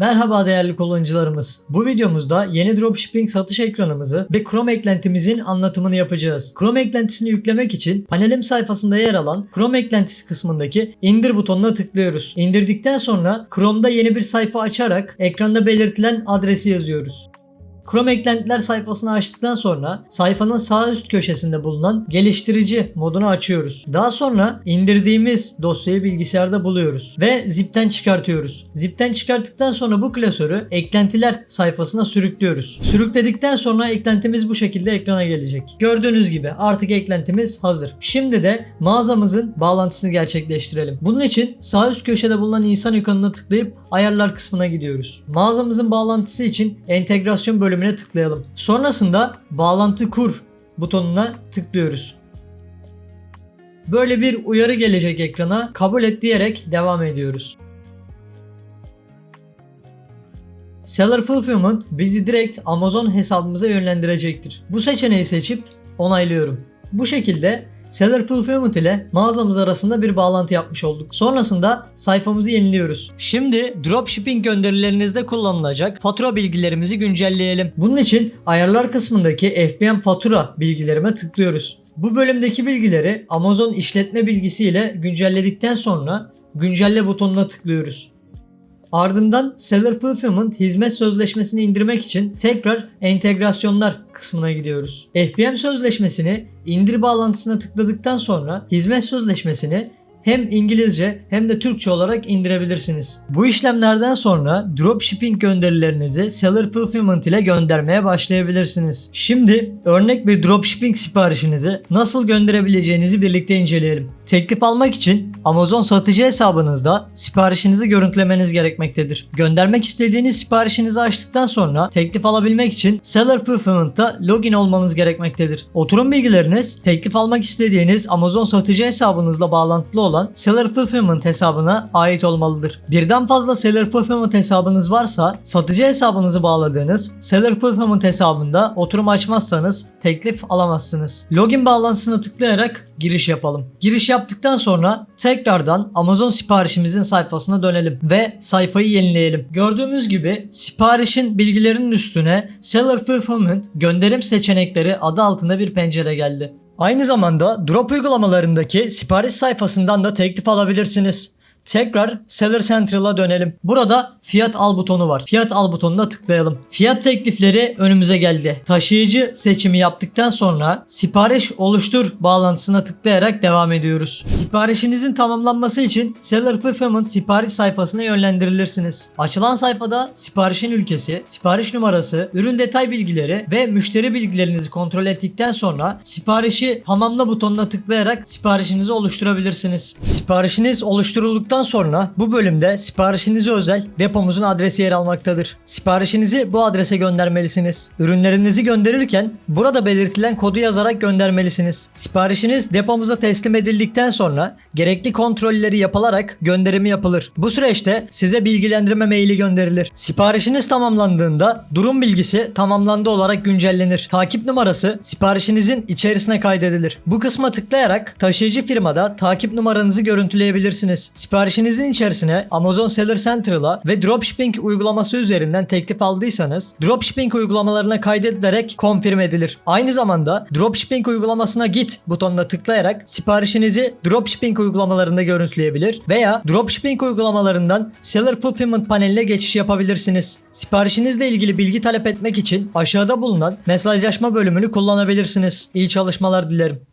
Merhaba değerli kullanıcılarımız. Bu videomuzda yeni dropshipping satış ekranımızı ve Chrome eklentimizin anlatımını yapacağız. Chrome eklentisini yüklemek için panelim sayfasında yer alan Chrome eklentisi kısmındaki indir butonuna tıklıyoruz. İndirdikten sonra Chrome'da yeni bir sayfa açarak ekranda belirtilen adresi yazıyoruz. Chrome eklentiler sayfasını açtıktan sonra sayfanın sağ üst köşesinde bulunan geliştirici modunu açıyoruz. Daha sonra indirdiğimiz dosyayı bilgisayarda buluyoruz ve zipten çıkartıyoruz. Zipten çıkarttıktan sonra bu klasörü eklentiler sayfasına sürüklüyoruz. Sürükledikten sonra eklentimiz bu şekilde ekrana gelecek. Gördüğünüz gibi artık eklentimiz hazır. Şimdi de mağazamızın bağlantısını gerçekleştirelim. Bunun için sağ üst köşede bulunan insan ikonuna tıklayıp ayarlar kısmına gidiyoruz. Mağazamızın bağlantısı için entegrasyon bölümüne tıklayalım. Sonrasında bağlantı kur butonuna tıklıyoruz. Böyle bir uyarı gelecek ekrana. Kabul et diyerek devam ediyoruz. Seller Fulfillment bizi direkt Amazon hesabımıza yönlendirecektir. Bu seçeneği seçip onaylıyorum. Bu şekilde Seller Fulfillment ile mağazamız arasında bir bağlantı yapmış olduk. Sonrasında sayfamızı yeniliyoruz. Şimdi dropshipping gönderilerinizde kullanılacak fatura bilgilerimizi güncelleyelim. Bunun için ayarlar kısmındaki FBM fatura bilgilerime tıklıyoruz. Bu bölümdeki bilgileri Amazon işletme bilgisiyle güncelledikten sonra güncelle butonuna tıklıyoruz. Ardından Seller Fulfillment hizmet sözleşmesini indirmek için tekrar entegrasyonlar kısmına gidiyoruz. FBM sözleşmesini indir bağlantısına tıkladıktan sonra hizmet sözleşmesini hem İngilizce hem de Türkçe olarak indirebilirsiniz. Bu işlemlerden sonra dropshipping gönderilerinizi Seller Fulfillment ile göndermeye başlayabilirsiniz. Şimdi örnek bir dropshipping siparişinizi nasıl gönderebileceğinizi birlikte inceleyelim. Teklif almak için Amazon satıcı hesabınızda siparişinizi görüntülemeniz gerekmektedir. Göndermek istediğiniz siparişinizi açtıktan sonra teklif alabilmek için Seller Fulfillment'ta login olmanız gerekmektedir. Oturum bilgileriniz teklif almak istediğiniz Amazon satıcı hesabınızla bağlantılı olan Seller Fulfillment hesabına ait olmalıdır. Birden fazla Seller Fulfillment hesabınız varsa satıcı hesabınızı bağladığınız Seller Fulfillment hesabında oturum açmazsanız teklif alamazsınız. Login bağlantısına tıklayarak giriş yapalım. Giriş yaptıktan sonra tekrardan Amazon siparişimizin sayfasına dönelim ve sayfayı yenileyelim. Gördüğümüz gibi siparişin bilgilerinin üstüne Seller Fulfillment gönderim seçenekleri adı altında bir pencere geldi. Aynı zamanda drop uygulamalarındaki sipariş sayfasından da teklif alabilirsiniz. Tekrar Seller Central'a dönelim. Burada fiyat al butonu var. Fiyat al butonuna tıklayalım. Fiyat teklifleri önümüze geldi. Taşıyıcı seçimi yaptıktan sonra sipariş oluştur bağlantısına tıklayarak devam ediyoruz. Siparişinizin tamamlanması için Seller Fulfillment sipariş sayfasına yönlendirilirsiniz. Açılan sayfada siparişin ülkesi, sipariş numarası, ürün detay bilgileri ve müşteri bilgilerinizi kontrol ettikten sonra siparişi tamamla butonuna tıklayarak siparişinizi oluşturabilirsiniz. Siparişiniz oluşturulduktan sonra bu bölümde siparişinize özel depomuzun adresi yer almaktadır. Siparişinizi bu adrese göndermelisiniz. Ürünlerinizi gönderirken burada belirtilen kodu yazarak göndermelisiniz. Siparişiniz depomuza teslim edildikten sonra gerekli kontrolleri yapılarak gönderimi yapılır. Bu süreçte size bilgilendirme maili gönderilir. Siparişiniz tamamlandığında durum bilgisi tamamlandı olarak güncellenir. Takip numarası siparişinizin içerisine kaydedilir. Bu kısma tıklayarak taşıyıcı firmada takip numaranızı görüntüleyebilirsiniz. Siparişinizin içerisine Amazon Seller Central'a ve Dropshipping uygulaması üzerinden teklif aldıysanız Dropshipping uygulamalarına kaydedilerek konfirm edilir. Aynı zamanda Dropshipping uygulamasına git butonuna tıklayarak siparişinizi Dropshipping uygulamalarında görüntüleyebilir veya Dropshipping uygulamalarından Seller Fulfillment paneline geçiş yapabilirsiniz. Siparişinizle ilgili bilgi talep etmek için aşağıda bulunan mesajlaşma bölümünü kullanabilirsiniz. İyi çalışmalar dilerim.